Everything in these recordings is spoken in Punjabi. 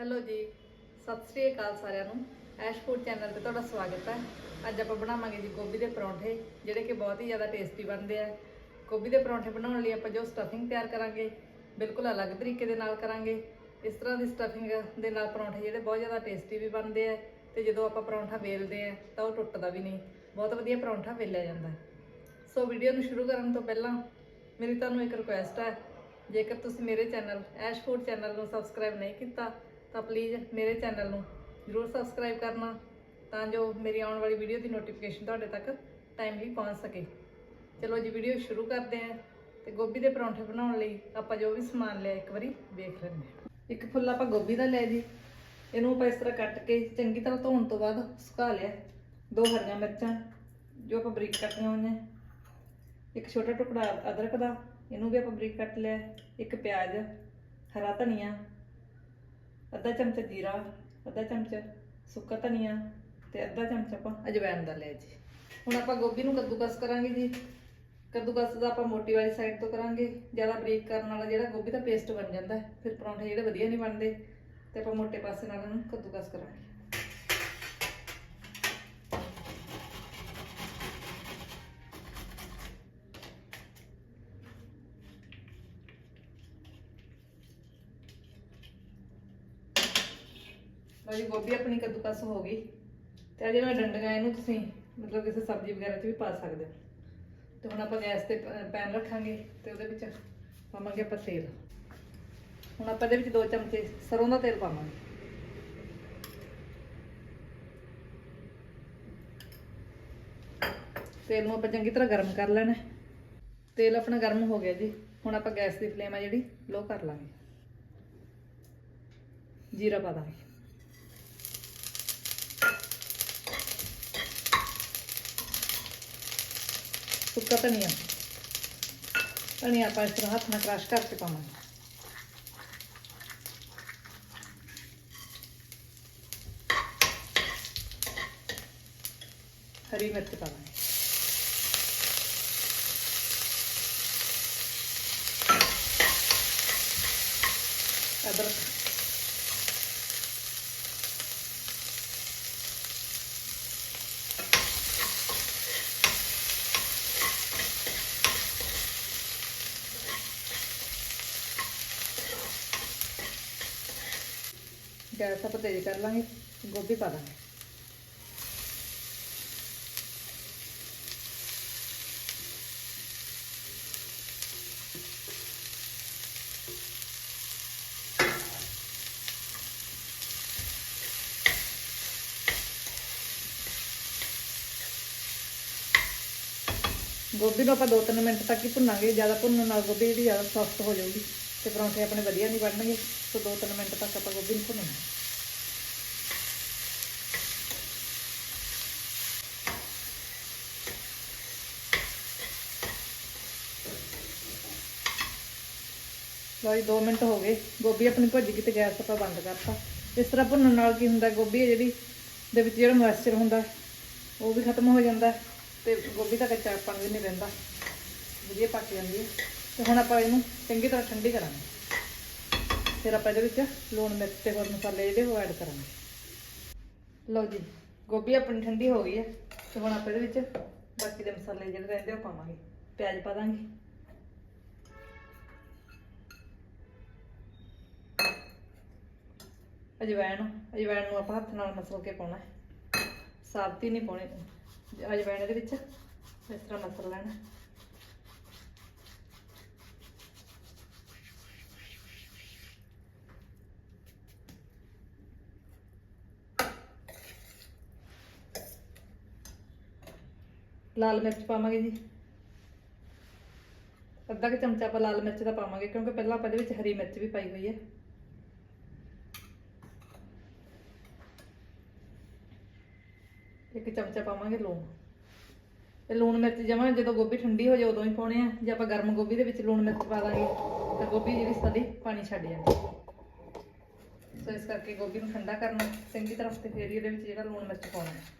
ਹੈਲੋ ਜੀ, ਸਤਿ ਸ੍ਰੀ ਅਕਾਲ ਸਾਰਿਆਂ ਨੂੰ। ਐਸ਼ ਫੂਡ ਚੈਨਲ ਤੇ ਤੁਹਾਡਾ ਸਵਾਗਤ ਹੈ। ਅੱਜ ਆਪਾਂ ਬਣਾਵਾਂਗੇ ਜੀ ਗੋਭੀ ਦੇ ਪਰੌਂਠੇ, ਜਿਹੜੇ ਕਿ ਬਹੁਤ ਹੀ ਜ਼ਿਆਦਾ ਟੇਸਟੀ ਬਣਦੇ ਆ। ਗੋਭੀ ਦੇ ਪਰੌਂਠੇ ਬਣਾਉਣ ਲਈ ਆਪਾਂ ਜੋ ਸਟਫਿੰਗ ਤਿਆਰ ਕਰਾਂਗੇ, ਬਿਲਕੁਲ ਅਲੱਗ ਤਰੀਕੇ ਦੇ ਨਾਲ ਕਰਾਂਗੇ। ਇਸ ਤਰ੍ਹਾਂ ਦੀ ਸਟਫਿੰਗ ਦੇ ਨਾਲ ਪਰੌਂਠੇ ਜਿਹੜੇ ਬਹੁਤ ਜ਼ਿਆਦਾ ਟੇਸਟੀ ਵੀ ਬਣਦੇ ਆ, ਤੇ ਜਦੋਂ ਆਪਾਂ ਪਰੌਂਠਾ ਵੇਲਦੇ ਆ, ਤਾਂ ਉਹ ਟੁੱਟਦਾ ਵੀ ਨਹੀਂ। ਬਹੁਤ ਵਧੀਆ ਪਰੌਂਠਾ ਵੇਲਿਆ ਜਾਂਦਾ ਸੋ ਵੀਡੀਓ ਨੂੰ ਸ਼ੁਰੂ ਕਰਨ ਤੋਂ ਪਹਿਲਾਂ, ਮੇਰੀ ਤੁਹਾਨੂੰ ਇੱਕ ਰਿਕੁਐਸਟ ਹੈ, ਜੇਕਰ ਤੁਸੀਂ ਮੇਰੇ ਚੈਨਲ ਐਸ਼ ਫੂਡ ਚੈਨਲ ਨੂੰ ਸਬਸਕ੍ਰਾਈਬ ਨਹੀਂ ਕੀਤਾ ਤਾਂ ਪਲੀਜ਼ ਮੇਰੇ ਚੈਨਲ ਨੂੰ ਜ਼ਰੂਰ ਸਬਸਕ੍ਰਾਈਬ ਕਰਨਾ ਤਾਂ ਜੋ ਮੇਰੀ ਆਉਣ ਵਾਲੀ ਵੀਡੀਓ ਦੀ ਨੋਟੀਫਿਕੇਸ਼ਨ ਤੁਹਾਡੇ ਤੱਕ ਟਾਈਮਲੀ ਪਹੁੰਚ ਸਕੇ। ਚਲੋ ਜੀ ਵੀਡੀਓ ਸ਼ੁਰੂ ਕਰਦੇ ਹਾਂ ਤੇ ਗੋਭੀ ਦੇ ਪਰੌਂਠੇ ਬਣਾਉਣ ਲਈ ਆਪਾਂ ਜੋ ਵੀ ਸਮਾਨ ਲਿਆ, ਇੱਕ ਵਾਰੀ ਵੇਖ ਲੈਂਦੇ ਹਾਂ। ਇੱਕ ਫੁੱਲ ਆਪਾਂ ਗੋਭੀ ਦਾ ਲਿਆ ਜੀ। ਇਹਨੂੰ ਆਪਾਂ ਇਸ ਤਰ੍ਹਾਂ ਕੱਟ ਕੇ ਚੰਗੀ ਤਰ੍ਹਾਂ ਧੋਣ ਤੋਂ ਬਾਅਦ ਸੁਕਾ ਲਿਆ। ਦੋ ਹਰੀਆਂ ਮਿਰਚਾਂ ਜੋ ਆਪਾਂ ਬਰੀਕ ਕੱਟੀਆਂ ਹੋਈਆਂ। ਇੱਕ ਛੋਟਾ ਟੁਕੜਾ ਅਦਰਕ ਦਾ, ਇਹਨੂੰ ਵੀ ਆਪਾਂ ਬਰੀਕ ਕੱਟ ਲਿਆ। ਇੱਕ ਪਿਆਜ਼, ਹਰਾ ਧਨੀਆ ਅੱਧਾ ਚਮਚਾ ਜੀਰਾ, ਅੱਧਾ ਚਮਚਾ ਸੁੱਕਾ ਧਨੀਆ ਤੇ ਅੱਧਾ ਚਮਚਾ ਆਪਾਂ ਅਜਵਾਇਣ ਦਾ ਲਿਆ ਜੀ। ਹੁਣ ਆਪਾਂ ਗੋਭੀ ਨੂੰ ਕੱਦੂਕਸ ਕਰਾਂਗੇ ਜੀ। ਕੱਦੂਕਸ ਦਾ ਆਪਾਂ ਮੋਟੀ ਵਾਲੀ ਸਾਈਡ ਤੋਂ ਕਰਾਂਗੇ। ਜ਼ਿਆਦਾ ਬਰੀਕ ਕਰਨ ਵਾਲਾ ਜਿਹੜਾ ਗੋਭੀ ਦਾ ਪੇਸਟ ਬਣ ਜਾਂਦਾ ਫਿਰ ਪਰੌਂਠੇ ਜਿਹੜੇ ਵਧੀਆ ਨਹੀਂ ਬਣਦੇ, ਤੇ ਆਪਾਂ ਮੋਟੇ ਪਾਸੇ ਨਾਲ ਇਹਨੂੰ ਕੱਦੂਕਸ ਕਰਾਂਗੇ। ਲਓ ਜੀ ਗੋਭੀ ਆਪਣੀ ਕੱਦੂਕਸ ਹੋ ਗਈ ਤੇ ਆ ਜਿਹੜਾ ਡੰਡੀਆਂ ਇਹਨੂੰ ਤੁਸੀਂ ਮਤਲਬ ਕਿਸੇ ਸਬਜ਼ੀ ਵਗੈਰਾ 'ਚ ਵੀ ਪਾ ਸਕਦੇ ਹੋ। ਤੇ ਹੁਣ ਆਪਾਂ ਗੈਸ ਤੇ ਪੈਨ ਰੱਖਾਂਗੇ ਤੇ ਉਹਦੇ ਵਿੱਚ ਪਾਵਾਂਗੇ ਆਪਾਂ ਤੇਲ। ਹੁਣ ਆਪਾਂ ਇਹਦੇ ਵਿੱਚ ਦੋ ਚਮਚੇ ਸਰੋਂ ਦਾ ਤੇਲ ਪਾਵਾਂਗੇ। ਤੇਲ ਨੂੰ ਆਪਾਂ ਚੰਗੀ ਤਰ੍ਹਾਂ ਗਰਮ ਕਰ ਲੈਣਾ ਤੇਲ ਆਪਣਾ ਗਰਮ ਹੋ ਗਿਆ ਜੀ। ਹੁਣ ਆਪਾਂ ਗੈਸ ਦੀ ਫਲੇਮ ਆ ਜਿਹੜੀ ਲੋ ਕਰ ਲਾਂਗੇ। ਜੀਰਾ ਪਾ ਦਾਂਗੇ। ਸੁੱਕਾ ਧਨੀਆ। ਧਨੀਆ ਆਪਾਂ ਇਸ ਤਰ੍ਹਾਂ ਹੱਥ ਨਾਲ ਕ੍ਰਸ਼ ਕਰਕੇ ਪਾਵਾਂਗੇ। ਹਰੀ ਮਿਰਚ ਪਾਵਾਂਗੇ ਅਦਰਕ। ਗੈਸ ਆਪਾਂ ਤੇਜ਼ ਕਰ ਲਾਂਗੇ, ਗੋਭੀ ਪਾ ਦਾਂਗੇ। ਗੋਭੀ ਨੂੰ ਆਪਾਂ 2-3 ਮਿੰਟ ਤੱਕ ਹੀ ਭੁੰਨਾਂਗੇ, ਜ਼ਿਆਦਾ ਭੁੰਨਣ ਨਾਲ ਗੋਭੀ ਜਿਹੜੀ ਜ਼ਿਆਦਾ ਸੌਫਟ ਹੋ ਜਾਊਗੀ। ਤੇ ਪਰੌਂਠੇ ਆਪਣੇ ਵਧੀਆ ਨਹੀਂ ਬਣਨਗੇ ਸੋ 2-3 ਮਿੰਟ ਤੱਕ ਆਪਾਂ ਗੋਭੀ ਨੂੰ ਭੁੰਨਣਾ। ਲਓ ਜੀ 2 ਮਿੰਟ ਹੋ ਗਏ। ਗੋਭੀ ਆਪਣੀ ਭੁੱਜ ਗਈ ਤੇ ਗੈਸ ਆਪਾਂ ਬੰਦ ਕਰਤਾ। ਇਸ ਤਰ੍ਹਾਂ ਭੁੰਨਣ ਨਾਲ ਕੀ ਹੁੰਦਾ, ਗੋਭੀ ਹੈ ਜਿਹੜੀ, ਦੇ ਵਿੱਚ ਜਿਹੜਾ ਮੋਇਸਚਰ ਹੁੰਦਾ, ਉਹ ਵੀ ਖਤਮ ਹੋ ਜਾਂਦਾ ਤੇ ਗੋਭੀ ਦਾ ਕੱਚਾਪਣ ਵੀ ਨਹੀਂ ਰਹਿੰਦਾ। ਵਧੀਆ ਪੱਕ ਜਾਂਦੀ ਹੈ। ਤੇ ਹੁਣ ਆਪਾਂ ਇਹਨੂੰ ਚੰਗੀ ਤਰ੍ਹਾਂ ਠੰਡੀ ਕਰਾਂਗੇ। ਫਿਰ ਆਪਾਂ ਇਹਦੇ ਵਿੱਚ ਲੂਣ ਮਿਰਚ ਤੇ ਹੋਰ ਮਸਾਲੇ ਜਿਹੜੇ ਉਹ ਐਡ ਕਰਾਂਗੇ। ਲਓ ਜੀ, ਗੋਭੀ ਆਪਣੀ ਠੰਡੀ ਹੋ ਗਈ ਹੈ। ਤੇ ਹੁਣ ਆਪਾਂ ਇਹਦੇ ਵਿੱਚ ਬਾਕੀ ਦੇ ਮਸਾਲੇ ਜਿਹੜੇ ਰਹਿੰਦੇ ਉਹ ਪਾਵਾਂਗੇ। ਪਿਆਜ਼ ਪਾ ਦਾਂਗੇ। ਅਜਵਾਇਣ ਅਜਵਾਇਣ ਨੂੰ ਆਪਾਂ ਹੱਥ ਨਾਲ ਮਸਲ ਕੇ ਪਾਉਣਾ ਹੈ। ਸਾਬਤੀ ਨਹੀਂ ਪਾਉਣੀ। ਅਜਵਾਇਣ ਦੇ ਵਿੱਚ ਇਸ ਤਰ੍ਹਾਂ ਮਸਲ ਲੈਣਾ ਲਾਲ ਮਿਰਚ ਪਾਵਾਂਗੇ ਜੀ। ਅੱਧਾ ਕੁ ਚਮਚਾ ਆਪਾਂ ਲਾਲ ਮਿਰਚ ਦਾ ਪਾਵਾਂਗੇ, ਕਿਉਂਕਿ ਪਹਿਲਾਂ ਆਪਾਂ ਇਹਦੇ ਵਿੱਚ ਹਰੀ ਮਿਰਚ ਵੀ ਪਾਈ ਹੋਈ ਹੈ। ਇੱਕ ਚਮਚਾ ਪਾਵਾਂਗੇ ਲੂਣ। ਤੇ ਲੂਣ ਮਿਰਚ ਜਮਾਂ ਜਦੋਂ ਗੋਭੀ ਠੰਡੀ ਹੋ ਜਾਏ ਉਦੋਂ ਹੀ ਪਾਉਣੇ ਆ। ਜੇ ਆਪਾਂ ਗਰਮ ਗੋਭੀ ਦੇ ਵਿੱਚ ਲੂਣ ਮਿਰਚ ਪਾ ਦਾਂਗੇ, ਤਾਂ ਗੋਭੀ ਜਿਹੜੀ ਸਾਡੀ ਪਾਣੀ ਛੱਡ ਜਾਂਦੀ ਸੋ ਇਸ ਕਰਕੇ ਗੋਭੀ ਨੂੰ ਠੰਡਾ ਕਰਨਾ, ਚੰਗੀ ਤਰ੍ਹਾਂ ਤੇ ਫਿਰ ਇਹਦੇ ਵਿੱਚ ਜਿਹੜਾ ਲੂਣ ਮਿਰਚ ਪਾਉਣਾ ਹੈ।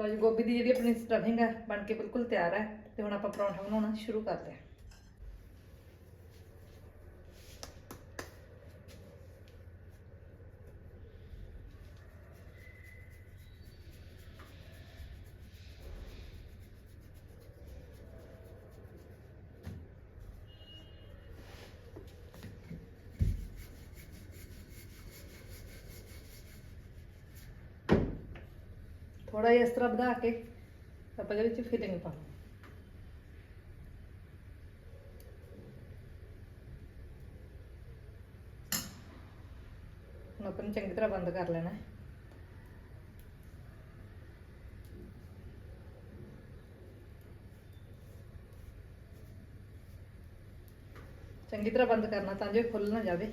ਲਓ ਜੀ, ਗੋਭੀ ਦੀ ਜਿਹੜੀ ਆਪਣੀ ਸਟਫਿੰਗ ਹੈ, ਬਣ ਕੇ ਬਿਲਕੁਲ ਤਿਆਰ ਹੈ, ਤੇ ਹੁਣ ਆਪਾਂ ਪਰੌਂਠਾ ਬਣਾਉਣਾ ਸ਼ੁਰੂ ਕਰਦੇ ਹਾਂ। ਥੋੜਾ ਜਿਹਾ ਇਸ ਤਰ੍ਹਾਂ ਵਧਾ ਕੇ ਆਪਾਂ ਇਹਦੇ ਵਿੱਚ ਫਿਲਿੰਗ ਪਾਵਾਂਗੇ ਹੁਣ ਆਪਾਂ ਨੂੰ ਚੰਗੀ ਤਰ੍ਹਾਂ ਬੰਦ ਕਰ ਲੈਣਾ ਹੈ। ਚੰਗੀ ਤਰ੍ਹਾਂ ਬੰਦ ਕਰਨਾ ਤਾਂ ਜੋ ਇਹ ਖੁੱਲ ਨਾ ਜਾਵੇ।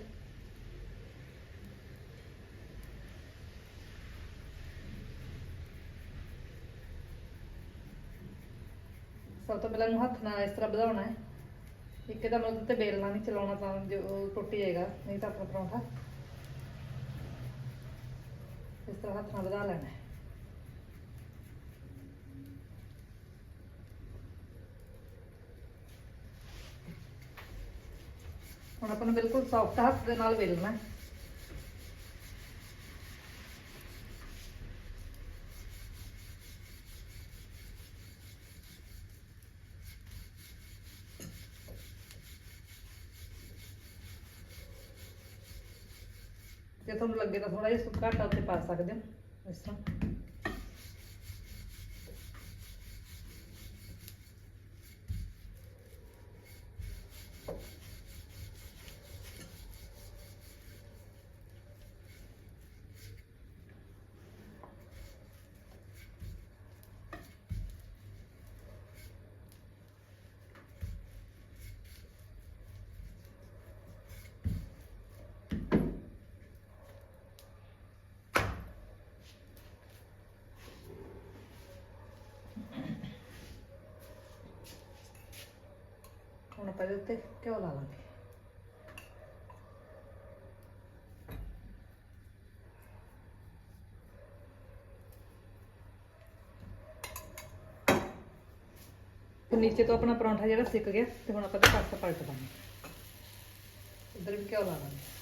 ਸਭ ਤੋਂ ਪਹਿਲਾਂ ਨੂੰ ਹੱਥ ਨਾਲ ਇਸ ਤਰ੍ਹਾਂ ਵਧਾਉਣਾ ਹੈ। ਇੱਕ ਤਾਂ ਮਤਲਬ ਤੇ ਬੇਲਣਾ ਨਹੀਂ ਚਲਾਉਣਾ ਤਾਂ ਜੋ ਟੁੱਟ ਜਾਏਗਾ, ਨਹੀਂ ਤਾਂ ਆਪਣਾ ਪਰੌਂਠਾ ਇਸ ਤਰ੍ਹਾਂ ਹੱਥ ਨਾਲ ਵਧਾ ਲੈਣਾ ਹੈ। ਹੁਣ ਆਪਾਂ ਨੂੰ ਬਿਲਕੁਲ ਸੌਫਟ ਹੱਥ ਦੇ ਨਾਲ ਵੇਲਣਾ ਹੈ। ਜੇ ਤੁਹਾਨੂੰ ਲੱਗੇ ਤਾਂ ਥੋੜਾ ਜਿਹਾ ਸੁੱਕਾ ਆਟਾ ਉੱਤੇ ਪਾ ਸਕਦੇ ਹੋ ਇਸ ਤਰ੍ਹਾਂ। ਆਪਾਂ ਇਹਦੇ ਉੱਤੇ ਘਿਓ ਲਾ ਲਾਂਗੇ। ਤੇ ਨੀਚੇ ਤੋਂ ਆਪਣਾ ਪਰੌਂਠਾ ਜਿਹੜਾ ਸਿੱਕ ਗਿਆ, ਤੇ ਹੁਣ ਆਪਾਂ ਤੇ ਪਾਸਾ ਪਲਟ ਦਾਂਗੇ। ਉਧਰ ਵੀ ਘਿਓ ਲਾ ਲਾਂਗੇ।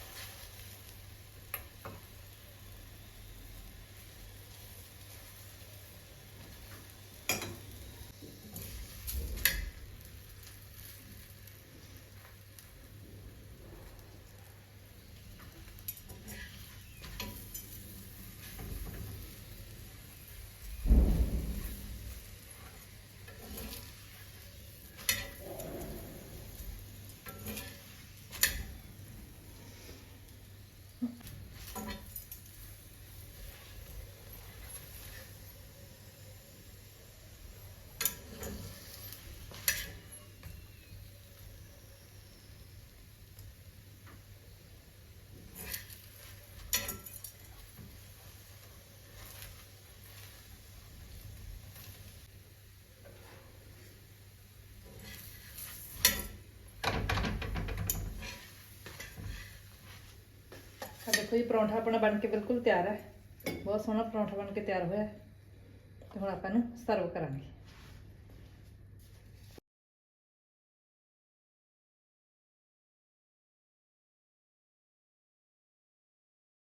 ਆ ਦੇਖੋ ਜੀ ਪਰੌਂਠਾ ਆਪਣਾ ਬਣ ਕੇ ਬਿਲਕੁਲ ਤਿਆਰ ਹੈ ਬਹੁਤ ਸੋਹਣਾ ਪਰੌਂਠਾ ਬਣ ਕੇ ਤਿਆਰ ਹੋਇਆ ਹੈ। ਤੇ ਹੁਣ ਆਪਾਂ ਇਹਨੂੰ ਸਰਵ ਕਰਾਂਗੇ